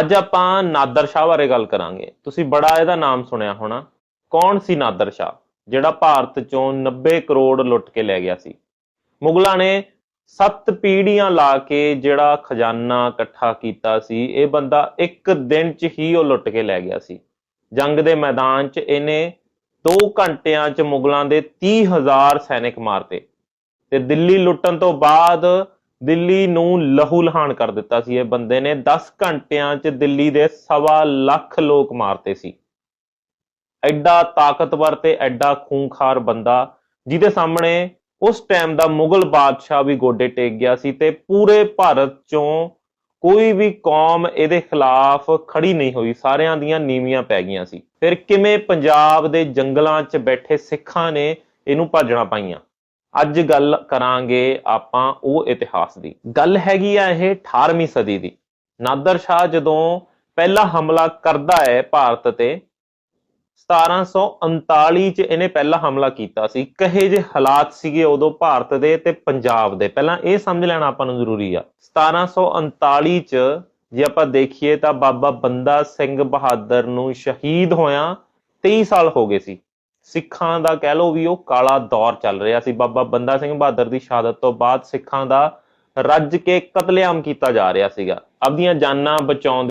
ਅੱਜ ਆਪਾਂ ਨਾਦਰ ਸ਼ਾਹ ਬਾਰੇ ਗੱਲ ਕਰਾਂਗੇ। ਤੁਸੀਂ ਬੜਾ ਇਹਦਾ ਨਾਮ ਸੁਣਿਆ ਹੋਣਾ। ਕੌਣ ਸੀ ਨਾਦਰ ਸ਼ਾਹ? ਜਿਹੜਾ ਭਾਰਤ ਚੋਂ 90 ਕਰੋੜ ਲੁੱਟ ਕੇ ਲੈ ਗਿਆ ਸੀ। ਮੁਗਲਾਂ ਨੇ ਸੱਤ ਪੀੜੀਆਂ ਲਾ ਕੇ ਜਿਹੜਾ ਖਜ਼ਾਨਾ ਇਕੱਠਾ ਕੀਤਾ ਸੀ, ਇਹ ਬੰਦਾ ਇੱਕ ਦਿਨ 'ਚ ਹੀ ਉਹ ਲੁੱਟ ਕੇ ਲੈ ਗਿਆ ਸੀ। ਜੰਗ ਦੇ ਮੈਦਾਨ 'ਚ ਇਹਨੇ 2 ਘੰਟਿਆਂ 'ਚ ਮੁਗਲਾਂ ਦੇ 30000 ਸੈਨਿਕ ਮਾਰਤੇ। ਤੇ ਦਿੱਲੀ ਲੁੱਟਣ ਤੋਂ ਬਾਅਦ ਦਿੱਲੀ ਨੂੰ ਲਹੂ ਲਹਾਨ ਕਰ ਦਿੱਤਾ ਸੀ ਇਹ ਬੰਦੇ ਨੇ। 10 ਘੰਟਿਆਂ 'ਚ ਦਿੱਲੀ ਦੇ ਸਵਾ ਲੱਖ ਲੋਕ ਮਾਰਤੇ ਸੀ। ਐਡਾ ਤਾਕਤਵਰ ਤੇ ਐਡਾ ਖੂੰਖਾਰ ਬੰਦਾ ਜਿਹਦੇ ਸਾਹਮਣੇ ਉਸ ਟਾਈਮ ਦਾ ਮੁਗਲ ਬਾਦਸ਼ਾਹ ਵੀ ਗੋਡੇ ਟੇਕ ਗਿਆ ਸੀ ਤੇ ਪੂਰੇ ਭਾਰਤ ਚੋਂ ਕੋਈ ਵੀ ਕੌਮ ਇਹਦੇ ਖਿਲਾਫ ਖੜੀ ਨਹੀਂ ਹੋਈ। ਸਾਰਿਆਂ ਦੀਆਂ ਨੀਵੀਆਂ ਪੈ ਗਈਆਂ ਸੀ। ਫਿਰ ਕਿਵੇਂ ਪੰਜਾਬ ਦੇ ਜੰਗਲਾਂ 'ਚ ਬੈਠੇ ਸਿੱਖਾਂ ਨੇ ਇਹਨੂੰ ਭਾਜਣਾ ਪਾਈਆਂ? ਅੱਜ ਗੱਲ ਕਰਾਂਗੇ ਆਪਾਂ ਉਹ ਇਤਿਹਾਸ ਦੀ। ਗੱਲ ਹੈਗੀ ਆ ਇਹ 18ਵੀਂ ਸਦੀ ਦੀ। ਨਾਦਰ ਸ਼ਾਹ ਜਦੋਂ ਪਹਿਲਾ ਹਮਲਾ ਕਰਦਾ ਹੈ ਭਾਰਤ ਤੇ 1739 ਚ ਇਹਨੇ ਪਹਿਲਾ ਹਮਲਾ ਕੀਤਾ ਸੀ। ਕਹੇ ਜੇ ਹਾਲਾਤ ਸੀਗੇ ਉਦੋਂ ਭਾਰਤ ਦੇ ਤੇ ਪੰਜਾਬ ਦੇ? ਪਹਿਲਾਂ ਇਹ ਸਮਝ ਲੈਣਾ ਆਪਾਂ ਨੂੰ ਜ਼ਰੂਰੀ ਆ। 1739 ਚ ਜੇ ਆਪਾਂ ਦੇਖੀਏ ਤਾਂ ਬਾਬਾ ਬੰਦਾ ਸਿੰਘ ਬਹਾਦਰ ਨੂੰ ਸ਼ਹੀਦ ਹੋਇਆ 23 ਸਾਲ ਹੋ ਗਏ ਸੀ। ਸਿੱਖਾਂ ਦਾ ਕਹਿ ਲਓ ਵੀ ਉਹ ਕਾਲਾ ਦੌਰ ਚੱਲ ਰਿਹਾ ਸੀ। ਬਾਬਾ ਬੰਦਾ ਸਿੰਘ ਬਹਾਦਰ ਦੀ ਸ਼ਹਾਦਤ ਤੋਂ ਬਾਅਦ ਸਿੱਖਾਂ ਦਾ ਰੱਜ ਕੇ ਕਤਲੇਆਮ ਕੀਤਾ ਜਾ ਰਿਹਾ ਸੀਗਾ। ਆਪਦੀਆਂ ਜਾਨਾਂ ਬਚਾਉਣ